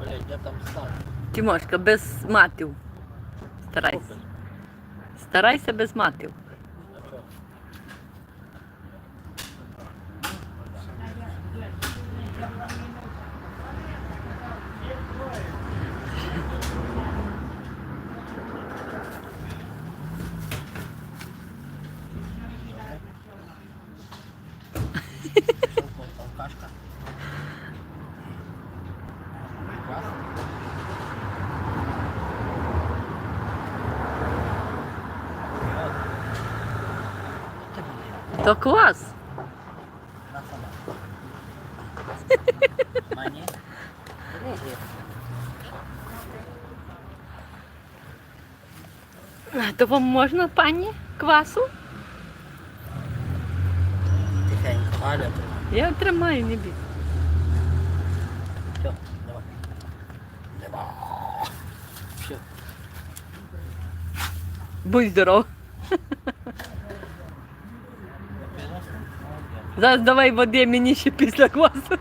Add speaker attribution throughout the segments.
Speaker 1: Блядь, я там став.
Speaker 2: Тімошка, без матів. Старайся. Старайся без матів. То клас. То вам можна, пані, квасу?
Speaker 1: Тихенько, тримай.
Speaker 2: Я тримаю, не бій.
Speaker 1: Все, давай. Давай. Все.
Speaker 2: Будь здоров. Зараз давай води мені ще після квасу.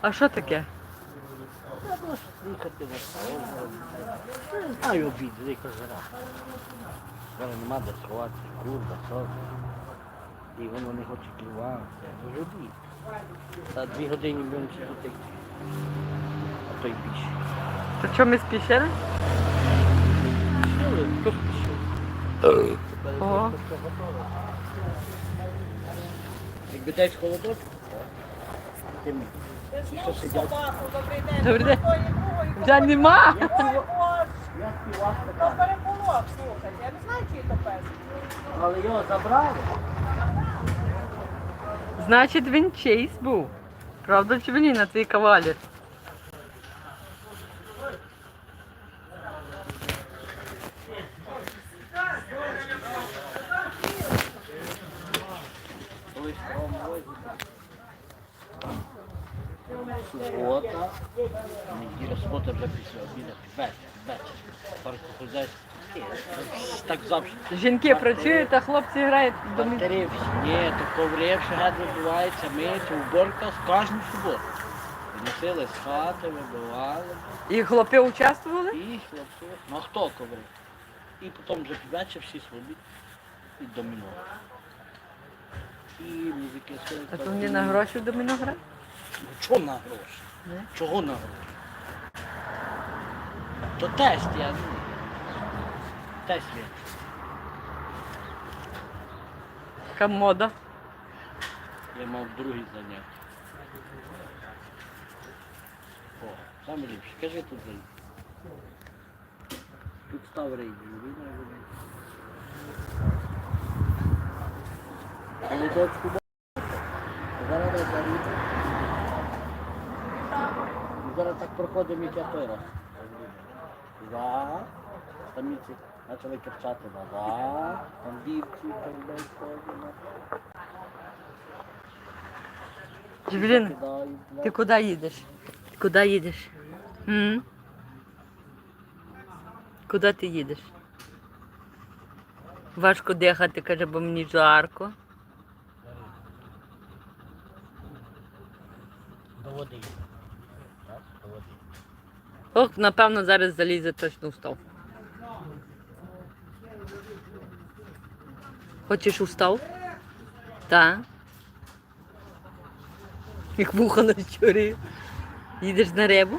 Speaker 2: А що таке?
Speaker 1: Їхати знаю обід, велика жара. Зараз нема де сховатися, курва, сон. І воно не хоче клювати. За дві години будемо сидіти. То й більше.
Speaker 2: То що ми спішили?
Speaker 1: Пішли, хто спішив?
Speaker 2: Ого.
Speaker 1: Якби десь холодок, тим.
Speaker 2: Добрий день. Вже нема.
Speaker 1: Я співав
Speaker 3: То переполох, слухайте, я не знаю, чий то пес.
Speaker 1: але його забрали.
Speaker 2: Значить, він чийсь був. Правда чи ні на твій кавалер?
Speaker 1: Субота, неділя, субота вже після обіду, вечір, вечір. Парку хозяйство. Так завжди.
Speaker 2: Жінки працюють, а хлопці грають до мі-
Speaker 1: Матері. Ні, то коврів ще геть вибивається, миється, уборка з кожну суботу. Виносили з хати, вибивали.
Speaker 2: І хлопці участвували?
Speaker 1: І хлопці. Ну а хто коври? І потім вже під вечір всі свобід і доміно. Музики сили.
Speaker 2: А то вони на гроші в доміно грають?
Speaker 1: Ну, Чого на гроші?
Speaker 2: Не?
Speaker 1: Чого на гроші? То тест, я ну. Тест є.
Speaker 2: Яка мода.
Speaker 1: Я мав другий заняття. О, саме ліпше. Кажи тут рейд. Тут став рейд. Зараз не. Зараз так проходимо, як я той раз. За. Там почали кричати назад. Там дівці, там десь ходимо.
Speaker 2: Джевелін, ти куди їдеш? Ти куди їдеш? М? Куди ти їдеш? Важко дихати, каже, бо мені жарко. Ох, напевно, зараз залізе точно в став. Хочеш у став? Так. Як вуха на щурі. Їдеш на рибу?